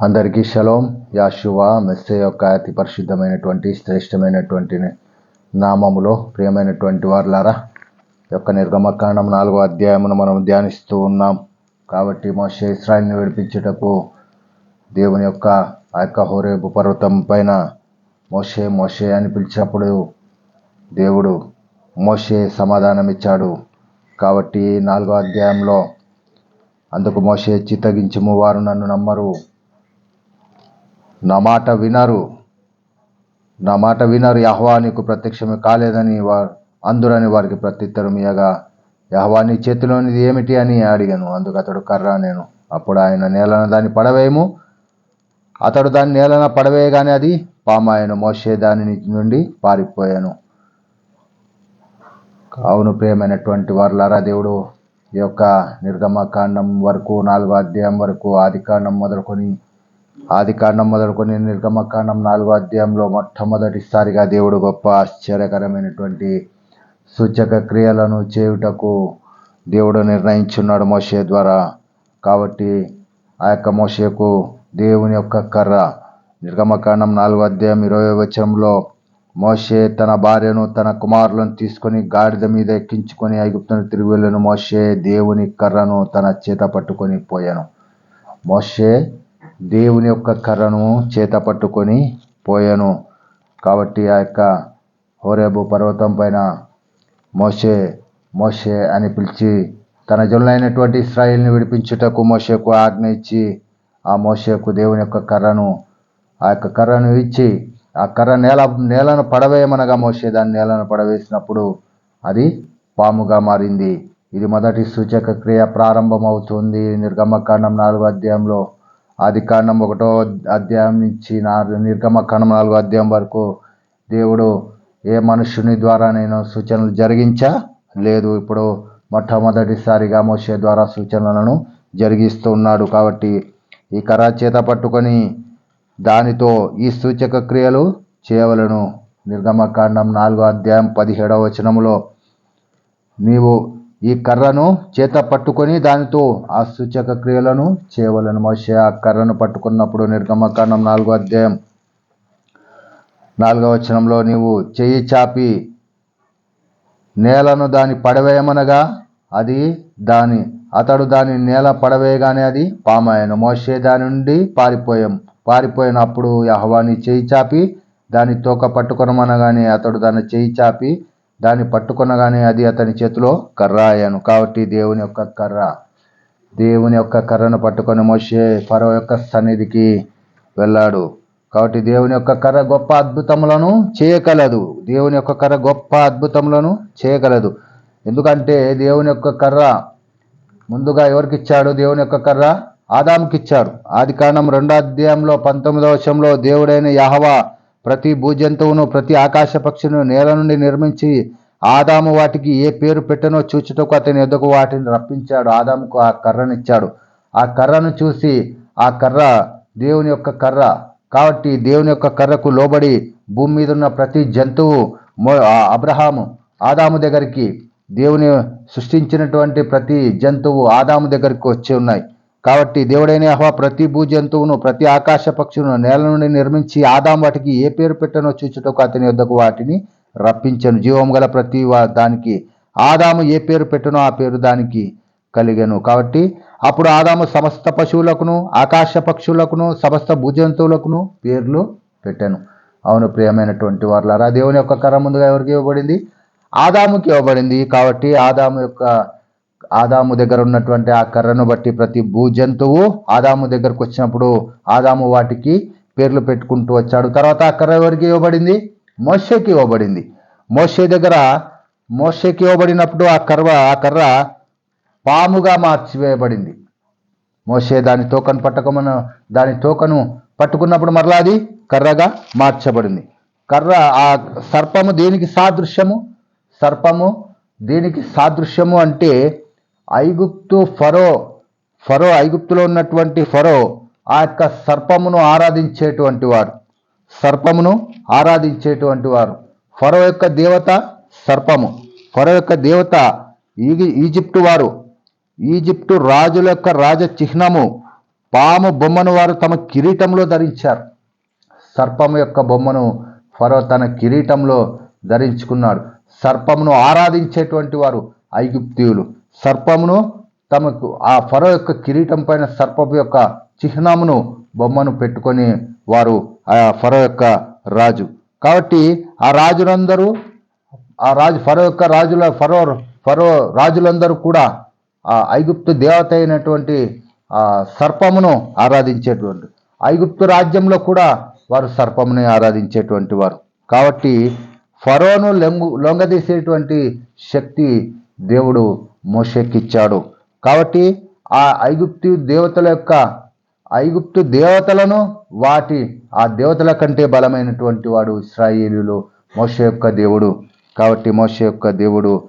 అందరికీ షలోం. యాశువా మెస్సే యొక్క అతి పరిశుద్ధమైనటువంటి శ్రేష్టమైనటువంటి నామములో ప్రియమైనటువంటి వారులారా యొక్క నిర్గమకాండం నాలుగో అధ్యాయమును మనం ధ్యానిస్తూ ఉన్నాం. కాబట్టి మోషే ఇస్రాయిల్ని విడిపించుటకు దేవుని యొక్క ఆ యొక్క హోరేబు పర్వతం పైన మోషే మోషే అని పిలిచినప్పుడు దేవుడు మోషే సమాధానం ఇచ్చాడు కాబట్టి నాలుగో అధ్యాయంలో అందుకు మోషే చిత్తగించుము వారు నన్ను నమ్మరు. నా మాట వినరు. నా మాట వినరు. యహ్వా నీకు ప్రత్యక్షమే కాలేదని వారు అందురని వారికి ప్రత్యుత్తరం ఇయ్యగా. యహ్వా నీ చేతిలోనిది ఏమిటి అని అడిగాను. అందుకు అతడు కర్ర నేను. అప్పుడు ఆయన నేలన దాన్ని పడవేయము. అతడు దాన్ని నేలన పడవేయగానే అది పామాయను మోసే దాని నుండి పారిపోయాను. అవును ప్రియమైనటువంటి వారులారా దేవుడు ఈ యొక్క నిర్గమకాండం వరకు నాలుగో అధ్యాయం వరకు ఆది కాండం మొదలుకొని ఆది కాండం మొదలుకొని నిర్గమకాండం నాలుగో అధ్యాయంలో మొట్టమొదటిసారిగా దేవుడు గొప్ప ఆశ్చర్యకరమైనటువంటి సూచక క్రియలను చేయుటకు దేవుడు నిర్ణయించున్నాడు మోషే ద్వారా. కాబట్టి ఆ యొక్క మోషేకు దేవుని యొక్క కర్ర. నిర్గమకాండం నాలుగో అధ్యాయం ఇరవై వచనంలో మోషే తన భార్యను తన కుమారులను తీసుకొని గాడిద మీద ఎక్కించుకొని ఐగుప్తును తిరిగి వెళ్ళను. మోషే దేవుని కర్రను తన చేత పట్టుకొని పోయాను. మోషే దేవుని యొక్క కర్రను చేత పట్టుకొని పోయాను. కాబట్టి ఆ యొక్క హోరేబు పర్వతం పైన మోషే మోషే అని పిలిచి తన జనులైనటువంటి ఇస్రాయిల్ని విడిపించుటకు మోషేకు ఆజ్ఞ ఇచ్చి ఆ మోషేకు దేవుని యొక్క కర్రను ఆ యొక్క కర్రను ఇచ్చి ఆ కర్ర నేల నేలను పడవేయమనగా మోసే దాన్ని నేలను పడవేసినప్పుడు అది పాముగా మారింది. ఇది మొదటి సూచక క్రియ ప్రారంభమవుతుంది. నిర్గమకాండం నాలుగో అధ్యాయంలో ఆది కాండం ఒకటో అధ్యాయం నుంచి నా నిర్గమకాండం నాలుగో అధ్యాయం వరకు దేవుడు ఏ మనుషుని ద్వారా నేను సూచనలు జరిగించా? లేదు. ఇప్పుడు మొట్టమొదటిసారిగా మోసే ద్వారా సూచనలను జరిగిస్తూ ఉన్నాడు కాబట్టి ఈ కర్ర చేత పట్టుకొని దానితో ఈ సూచక క్రియలు చేయవలను. నిర్గమకాండం నాలుగో అధ్యాయం పదిహేడవ వచనములో నీవు ఈ కర్రను చేత పట్టుకొని దానితో ఆ సూచక క్రియలను చేయవలను. మోషే ఆ కర్రను పట్టుకున్నప్పుడు నిర్గమకాండం నాలుగో అధ్యాయం నాలుగవ వచనంలో నీవు చెయ్యి చాపి నేలను దాని పడవేయమనగా అది దాని అతడు దాని నేల పడవేయగానే అది పామాయను. మోసే దాని నుండి పారిపోయాం. పారిపోయినప్పుడు యహవాని చేయి చాపి దాని తోక పట్టుకొనమనగానే అతడు దాన్ని చేయి చాపి దాన్ని పట్టుకొనగానే అది అతని చేతిలో కర్ర అయ్యాను కాబట్టి దేవుని యొక్క కర్ర దేవుని యొక్క కర్రను పట్టుకొని మోసే ఫరో యొక్క సన్నిధికి వెళ్ళాడు. కాబట్టి దేవుని యొక్క కర్ర గొప్ప అద్భుతములను చేయగలదు. దేవుని యొక్క కర్ర గొప్ప అద్భుతములను చేయగలదు. ఎందుకంటే దేవుని యొక్క కర్ర ముందుగా ఎవరికి ఇచ్చాడు దేవుని యొక్క కర్ర ఆదాముకి ఇచ్చాడు ఆది కాండం రెండో అధ్యాయంలో పంతొమ్మిదవ వర్షంలో దేవుడైన యహవా ప్రతి భూజంతువును ప్రతి ఆకాశ పక్షిను నేల నుండి నిర్మించి ఆదాము వాటికి ఏ పేరు పెట్టనో చూచుటకు అతని ఎదుగు వాటిని రప్పించాడు. ఆదాముకు ఆ కర్రనిచ్చాడు. ఆ కర్రను చూసి ఆ కర్ర దేవుని యొక్క కర్ర. కాబట్టి దేవుని యొక్క కర్రకు లోబడి భూమి మీద ఉన్న ప్రతి జంతువు అబ్రహాము ఆదాము దగ్గరికి దేవుని సృష్టించినటువంటి ప్రతి జంతువు ఆదాము దగ్గరికి వచ్చి ఉన్నాయి. కాబట్టి దేవుడైన యహోవా ప్రతి భూజంతువును ప్రతి ఆకాశ పక్షును నేల నుండి నిర్మించి ఆదాం వాటికి ఏ పేరు పెట్టనో చూచుటకు అతని వద్దకు వాటిని రప్పించను. జీవం గల ప్రతి దానికి ఆదాము ఏ పేరు పెట్టనో ఆ పేరు దానికి కలిగాను. కాబట్టి అప్పుడు ఆదాము సమస్త పశువులకును ఆకాశ పక్షులకును సమస్త భూజంతువులకును పేర్లు పెట్టాను. అవును ప్రియమైనటువంటి వారులారా దేవుని యొక్క కర ముందుగా ఎవరికి ఇవ్వబడింది? ఆదాముకి ఇవ్వబడింది. కాబట్టి ఆదాము యొక్క ఆదాము దగ్గర ఉన్నటువంటి ఆ కర్రను బట్టి ప్రతి భూజంతువు ఆదాము దగ్గరకు వచ్చినప్పుడు ఆదాము వాటికి పేర్లు పెట్టుకుంటూ వచ్చాడు. తర్వాత ఆ కర్ర ఎవరికి ఇవ్వబడింది? మోషేకి ఇవ్వబడింది. మోషే దగ్గర మోషేకి ఇవ్వబడినప్పుడు ఆ కర్ర ఆ కర్ర పాముగా మార్చివేయబడింది. మోసే దాని తోకను పట్టకమను దాని తోకను పట్టుకున్నప్పుడు మరలా అది కర్రగా మార్చబడింది. కర్ర ఆ సర్పము దేనికి సాదృశ్యము? సర్పము దేనికి సాదృశ్యము అంటే ఐగుప్తు ఫరో ఫరో ఐగుప్తులో ఉన్నటువంటి ఫరో ఆ యొక్క సర్పమును ఆరాధించేటువంటి వారు. సర్పమును ఆరాధించేటువంటి వారు. ఫరో యొక్క దేవత సర్పము. ఫరో యొక్క దేవత ఈగి ఈజిప్టు వారు. ఈజిప్టు రాజుల యొక్క రాజ చిహ్నము పాము బొమ్మను వారు తమ కిరీటంలో ధరించారు. సర్పము యొక్క బొమ్మను ఫరో తన కిరీటంలో ధరించుకున్నాడు. సర్పమును ఆరాధించేటువంటి వారు ఐగుప్తీయులు. సర్పమును తమకు ఆ ఫరో యొక్క కిరీటం పైన సర్పపు యొక్క చిహ్నమును బొమ్మను పెట్టుకొని వారు ఆ ఫరో యొక్క రాజు. కాబట్టి ఆ రాజులందరూ ఆ రాజు ఫరో యొక్క రాజుల ఫరో ఫరో రాజులందరూ కూడా ఆ ఐగుప్తు దేవత అయినటువంటి ఆ సర్పమును ఆరాధించేటువంటి ఐగుప్తు రాజ్యంలో కూడా వారు సర్పముని ఆరాధించేటువంటి వారు. కాబట్టి ఫరోను లొంగు లొంగదీసేటువంటి శక్తి దేవుడు మోషెక్కిచ్చాడు కాబట్టి ఆ ఐగుప్తు దేవతల యొక్క ఐగుప్తు దేవతలను వాటి ఆ దేవతల కంటే బలమైనటువంటి వాడు ఇస్రాయేలీలు మోష యొక్క దేవుడు. కాబట్టి మోషే యొక్క దేవుడు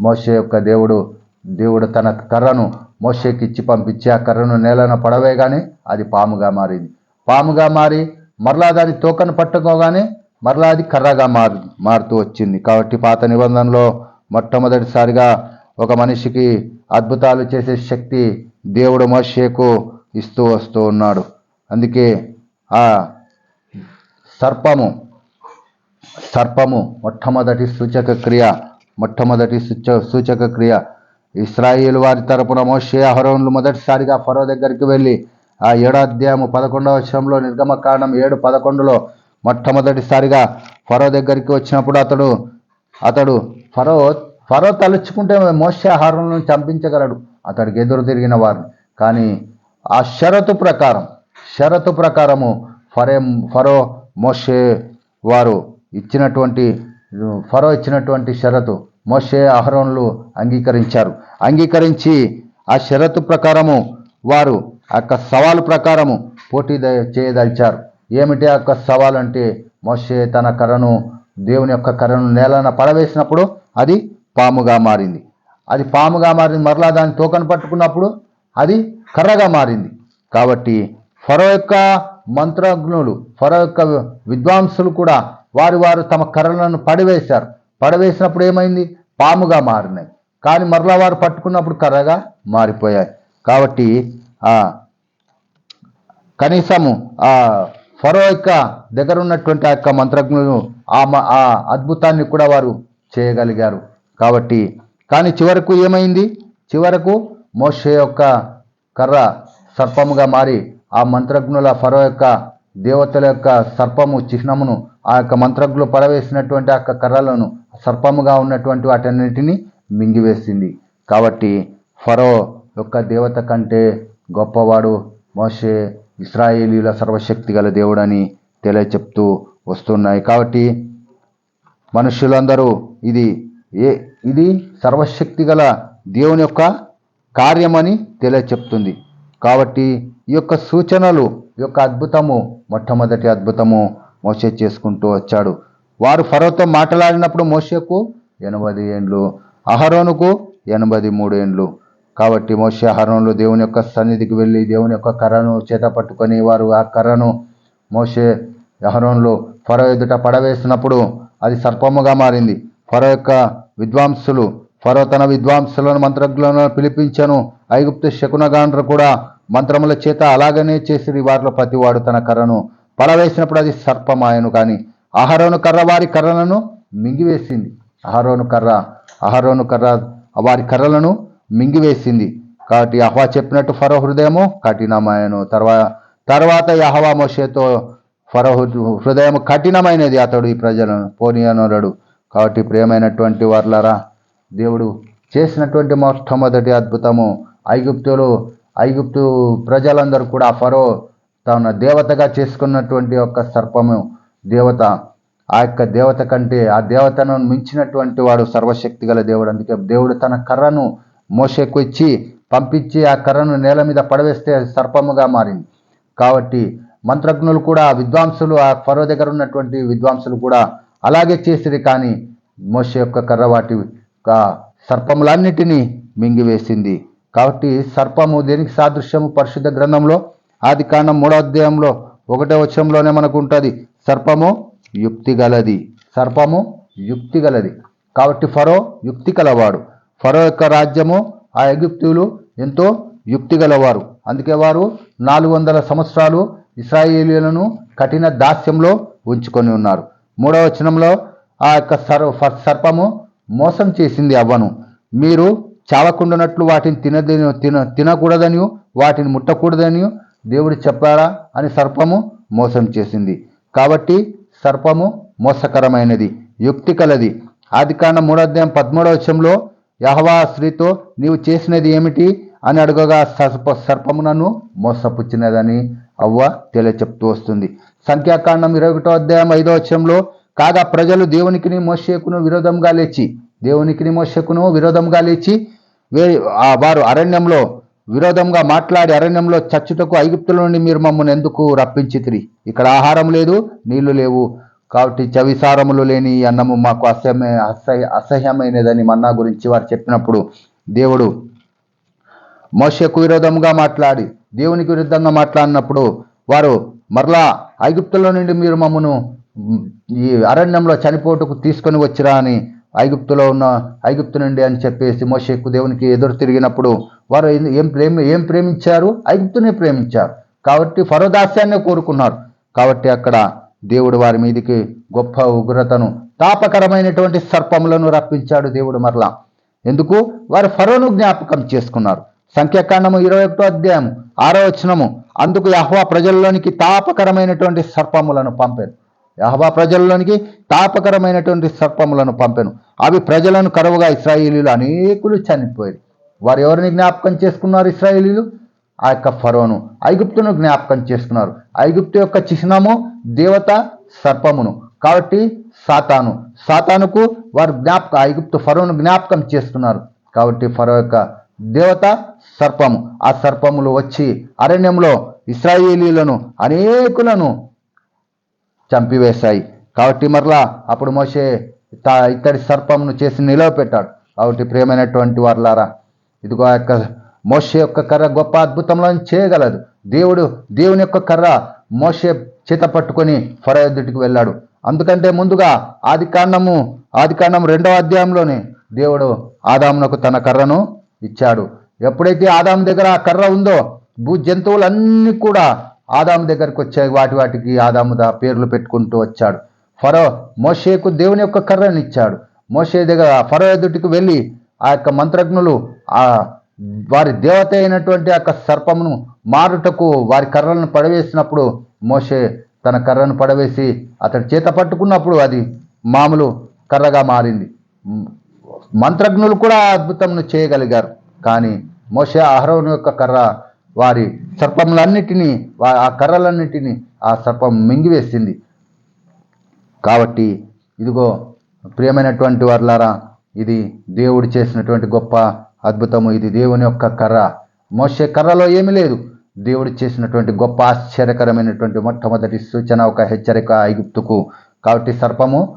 మోషే యొక్క దేవుడు దేవుడు తన కర్రను మోషేకి ఇచ్చి పంపించి ఆ కర్రను నేలన పడవేయగానే అది పాముగా మారింది. పాముగా మారి మరలా దాని తోకను పట్టుకోగానే మరలా అది కర్రగా మారు మారుతూ వచ్చింది. కాబట్టి పాత నిబంధనలో మొట్టమొదటిసారిగా ఒక మనిషికి అద్భుతాలు చేసే శక్తి దేవుడు మోషేకు ఇస్తూ వస్తూ ఉన్నాడు. అందుకే ఆ సర్పము సర్పము మొట్టమొదటి సూచక క్రియ మొట్టమొదటి సూచ సూచక క్రియ. ఇస్రాయిల్ వారి తరపున మోషే అహరోన్లు మొదటిసారిగా ఫరో దగ్గరికి వెళ్ళి ఆ ఏడాధ్యాయము పదకొండవ వర్షంలో నిర్గమకాండం ఏడు పదకొండులో మొట్టమొదటిసారిగా ఫరో దగ్గరికి వచ్చినప్పుడు అతడు అతడు ఫరో ఫరో తలుచుకుంటే మోషే చంపించగలడు. అతడికి ఎదురు తిరిగిన వారిని. కానీ ఆ షరతు ప్రకారం షరతు ప్రకారము ఫరే ఫరో మోషే వారు ఇచ్చినటువంటి ఫరో ఇచ్చినటువంటి షరతు మోషే అహరోన్లు అంగీకరించారు. అంగీకరించి ఆ షరతు ప్రకారము వారు ఆ యొక్క సవాలు ప్రకారము పోటీ చేయదలిచారు. ఏమిటి ఆ యొక్క సవాలు అంటే మోషే తన కర్రను దేవుని యొక్క కర్రను నేలన పడవేసినప్పుడు అది పాముగా మారింది. అది పాముగా మారింది మరలా దాని తోకను పట్టుకున్నప్పుడు అది కర్రగా మారింది. కాబట్టి ఫరో యొక్క మంత్రజ్ఞులు ఫరో యొక్క విద్వాంసులు కూడా వారు వారు తమ కర్రలను పడివేశారు. పడవేసినప్పుడు ఏమైంది? పాముగా మారినాయి. కానీ మరలా వారు పట్టుకున్నప్పుడు కర్రగా మారిపోయాయి. కాబట్టి కనీసము ఫరో యొక్క దగ్గర ఉన్నటువంటి ఆ యొక్క మంత్రజ్ఞులను ఆ ఆ అద్భుతాన్ని కూడా వారు చేయగలిగారు. కాబట్టి కానీ చివరకు ఏమైంది? చివరకు మోషే యొక్క కర్ర సర్పముగా మారి ఆ మంత్రజ్ఞుల ఫరో యొక్క దేవతల యొక్క సర్పము చిహ్నమును ఆ యొక్క మంత్రజ్ఞులు పడవేసినటువంటి ఆ యొక్క కర్రలను సర్పముగా ఉన్నటువంటి వాటన్నిటిని మింగివేసింది. కాబట్టి ఫరో యొక్క దేవత కంటే గొప్పవాడు మోషే ఇస్రాయేలీల సర్వశక్తి గల దేవుడని తెలియచెప్తూ వస్తున్నాయి. కాబట్టి మనుషులందరూ ఇది ఏ ఇది సర్వశక్తి గల దేవుని యొక్క కార్యమని తెలియచెప్తుంది. కాబట్టి ఈ యొక్క సూచనలు ఈ యొక్క అద్భుతము మొట్టమొదటి అద్భుతము మోసే చేసుకుంటూ వచ్చాడు. వారు ఫరోతో మాట్లాడినప్పుడు మోసకు ఎనభై ఏండ్లు అహరోనుకు ఎనభై మూడు ఏండ్లు కాబట్టి మోషే అహరోనులు దేవుని యొక్క సన్నిధికి వెళ్ళి దేవుని యొక్క కర్రను చేత పట్టుకొని వారు ఆ కర్రను మోషే అహరోన్లు ఫరో ఎదుట పడవేసినప్పుడు అది సర్పముగా మారింది. ఫరో యొక్క విద్వాంసులు ఫరో తన విద్వాంసులను మంత్రజ్ఞులను పిలిపించను. ఐగుప్తు శకునగాండ్రు కూడా మంత్రముల చేత అలాగనే చేసిరి. వారిలో ప్రతివాడు తన కర్రను పడవేసినప్పుడు అది సర్పమాయను కానీ అహరోను కర్ర వారి కర్రలను మింగివేసింది. అహరోను కర్ర అహరోను కర్ర వారి కర్రలను మింగివేసింది. కాబట్టి యహవా చెప్పినట్టు ఫరో హృదయము కఠినమాయను తర్వా తర్వాత యహవా మోషేతో ఫరో హృదయం కఠినమైనది అతడు ఈ ప్రజలను పోనీయనోరడు కాబట్టి ప్రియమైనటువంటి వర్లరా దేవుడు చేసినటువంటి మొట్టమొదటి అద్భుతము ఐగుప్తులు ఐగుప్తు ప్రజలందరూ కూడా ఫరో తన దేవతగా చేసుకున్నటువంటి యొక్క సర్పము దేవత. ఆ యొక్క దేవత కంటే ఆ దేవతను మించినటువంటి వాడు సర్వశక్తి గల దేవుడు. అందుకే దేవుడు తన కర్రను మోషకు ఇచ్చి పంపించి ఆ కర్రను నేల మీద పడవేస్తే అది సర్పముగా మారింది. కాబట్టి మంత్రజ్ఞులు కూడా విద్వాంసులు ఆ ఫరో దగ్గర ఉన్నటువంటి విద్వాంసులు కూడా అలాగే చేసిరి. కానీ మోష యొక్క కర్ర వాటి సర్పములన్నిటినీ మింగివేసింది. కాబట్టి సర్పము దేనికి సాదృశ్యము? పరిశుద్ధ గ్రంథంలో ఆది కాండం మూడో అధ్యాయంలో ఒకటో వచనంలోనే మనకు ఉంటుంది. సర్పము యుక్తి గలది. సర్పము యుక్తి గలది. కాబట్టి ఫరో యుక్తి కలవాడు. ఫరో యొక్క రాజ్యము ఆ ఎగిప్తులు ఎంతో యుక్తి గలవారు. అందుకే వారు నాలుగు వందల సంవత్సరాలు ఇస్రాయేలీలను కఠిన దాస్యంలో ఉంచుకొని ఉన్నారు. మూడవ వచనంలో ఆ యొక్క సర్ సర్పము మోసం చేసింది అవ్వను. మీరు చావకుండానట్లు వాటిని తినది తిన తినకూడదని వాటిని ముట్టకూడదని దేవుడు చెప్పారా అని సర్పము మోసం చేసింది. కాబట్టి సర్పము మోసకరమైనది యుక్తి కలది. ఆది కాండ మూడోధ్యాయం పదమూడవ వచనంలో యహవా స్త్రీతో నీవు చేసినది ఏమిటి అని అడగగా సర్ప సర్పమునను మోసపుచ్చినదని అవ్వ తెలియచెప్తూ వస్తుంది. సంఖ్యాకాండం ఇరవై ఒకటో అధ్యాయం ఐదో వచ్చంలో కాగా ప్రజలు దేవునికిని మోషేకును విరోధంగా లేచి దేవునికిని మోషకును విరోధంగా లేచి వే ఆ వారు అరణ్యంలో విరోధంగా మాట్లాడి అరణ్యంలో చచ్చుటకు ఐగుప్తుల నుండి మీరు మమ్మల్ని ఎందుకు రప్పించితిరి? ఇక్కడ ఆహారం లేదు నీళ్ళు లేవు. కాబట్టి చవిసారములు లేని ఈ అన్నము మాకు అసహ్యమే అసహ్య అసహ్యమైనదని మన్నా గురించి వారు చెప్పినప్పుడు దేవుడు మోషకు విరోధంగా మాట్లాడి దేవునికి విరుద్ధంగా మాట్లాడినప్పుడు వారు మరలా ఐగుప్తులో నుండి మీరు మమ్మను ఈ అరణ్యంలో చనిపోటుకు తీసుకొని వచ్చిరా అని ఐగుప్తులో ఉన్న ఐగుప్తు నుండి అని చెప్పేసి మోషకు దేవునికి ఎదురు తిరిగినప్పుడు వారు ఏం- ఏం ప్రేమ ఏం ప్రేమించారు? ఐగుప్తునే ప్రేమించారు. కాబట్టి ఫరోదాస్యాన్ని కోరుకున్నారు. కాబట్టి అక్కడ దేవుడు వారి మీదికి గొప్ప ఉగ్రతను తాపకరమైనటువంటి సర్పములను రప్పించాడు దేవుడు మరలా. ఎందుకు? వారు ఫరోను జ్ఞాపకం చేసుకున్నారు. సంఖ్యాకాండము ఇరవై ఒకటో అధ్యాయం ఆరో వచనము. అందుకు యహ్వా ప్రజల్లోనికి తాపకరమైనటువంటి సర్పములను పంపాను. యహ్వా ప్రజల్లోనికి తాపకరమైనటువంటి సర్పములను పంపాను. అవి ప్రజలను కరువుగా ఇస్రాయేలీలు అనేకులు చనిపోయారు. వారు ఎవరిని జ్ఞాపకం చేసుకున్నారు ఇస్రాయేలీలు? ఆ యొక్క ఫరోను ఐగుప్తును జ్ఞాపకం చేసుకున్నారు. ఐగుప్తు యొక్క చిహ్నము దేవత సర్పమును కాబట్టి సాతాను. సాతానుకు వారు జ్ఞాపక ఐగుప్తు ఫరోను జ్ఞాపకం చేస్తున్నారు కాబట్టి ఫరో యొక్క దేవత సర్పము. ఆ సర్పములు వచ్చి అరణ్యంలో ఇస్రాయేలీలను అనేకులను చంపివేశాయి. కాబట్టి మరలా అప్పుడు మోసే తా ఇక్కడి సర్పమును చేసి నిలవపెట్టాడు. కాబట్టి ప్రియమైనటువంటి వారులారా ఇదిగో ఆ యొక్క మోషే యొక్క కర్ర గొప్ప అద్భుతంలో చేయగలదు. దేవుడు దేవుని యొక్క కర్ర మోషే చేత పట్టుకొని ఫరయోధుడికి వెళ్ళాడు. అందుకంటే ముందుగా ఆది కాండము ఆది కాండం రెండవ అధ్యాయంలోనే దేవుడు ఆదామునకు తన కర్రను ఇచ్చాడు. ఎప్పుడైతే ఆదాము దగ్గర ఆ కర్ర ఉందో భూ జంతువులన్నీ కూడా ఆదాము దగ్గరకు వచ్చాయి. వాటి వాటికి ఆదాము దా పేర్లు పెట్టుకుంటూ వచ్చాడు. ఫరో మోషేకు దేవుని యొక్క కర్రను ఇచ్చాడు. మోషే దగ్గర ఫరో ఎదుటికి వెళ్ళి ఆ యొక్క మంత్రజ్ఞులు ఆ వారి దేవత అయినటువంటి యొక్క సర్పమును మారుటకు వారి కర్రలను పడవేసినప్పుడు మోషే తన కర్రను పడవేసి అతడి చేత పట్టుకున్నప్పుడు అది మామూలు కర్రగా మారింది. మంత్రజ్ఞులు కూడా ఆ అద్భుతంను చేయగలిగారు. కానీ మోషే అహరోను యొక్క కర్ర వారి సర్పములన్నిటినీ వా- ఆ కర్రలన్నిటినీ ఆ సర్పం మింగివేసింది. కాబట్టి ఇదిగో ప్రియమైనటువంటి వర్లారా ఇది దేవుడు చేసినటువంటి గొప్ప అద్భుతము. ఇది దేవుని యొక్క కర్ర. మోసే కర్రలో ఏమీ లేదు. దేవుడు చేసినటువంటి గొప్ప ఆశ్చర్యకరమైనటువంటి మొట్టమొదటి సూచన ఒక హెచ్చరిక ఐగుప్తుకు. కాబట్టి సర్పము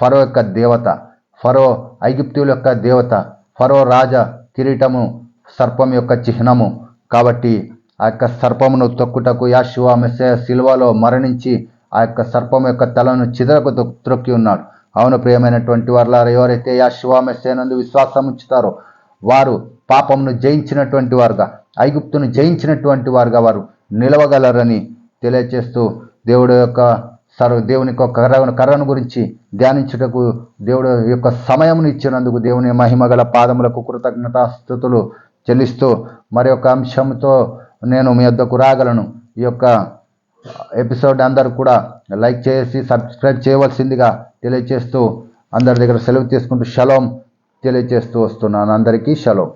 ఫరో యొక్క దేవత ఫరో ఐగుప్తుల యొక్క దేవత ఫరో రాజ కిరీటము సర్పం యొక్క చిహ్నము. కాబట్టి ఆ యొక్క సర్పమును తొక్కుటకు యాశువా మెస్సయ శిల్వలో మరణించి ఆ యొక్క సర్పం యొక్క తలను చిదరకు తొక్కి త్రొక్కి ఉన్నాడు. అవును ప్రియమైనటువంటి వారు ఎవరైతే యాశువా మెస్సయనందు విశ్వాసం ఉంచుతారో వారు పాపమును జయించినటువంటి వారుగా ఐగుప్తును జయించినటువంటి వారుగా వారు నిలవగలరని తెలియచేస్తూ దేవుడు యొక్క సర్వ దేవుని యొక్క కర్ర కర్రను గురించి ధ్యానించుటకు దేవుడు యొక్క సమయమును ఇచ్చినందుకు దేవుని మహిమగల పాదములకు కృతజ్ఞతాస్థుతులు చెల్లిస్తూ మరి యొక్క అంశంతో నేను మీ వద్దకు రాగలను. ఈ యొక్క ఎపిసోడ్ అందరూ కూడా లైక్ చేసి సబ్స్క్రైబ్ చేయవలసిందిగా తెలియచేస్తూ అందరి దగ్గర సెలవు తీసుకుంటూ షలోం తెలియజేస్తూ వస్తున్నాను. అందరికీ షలో.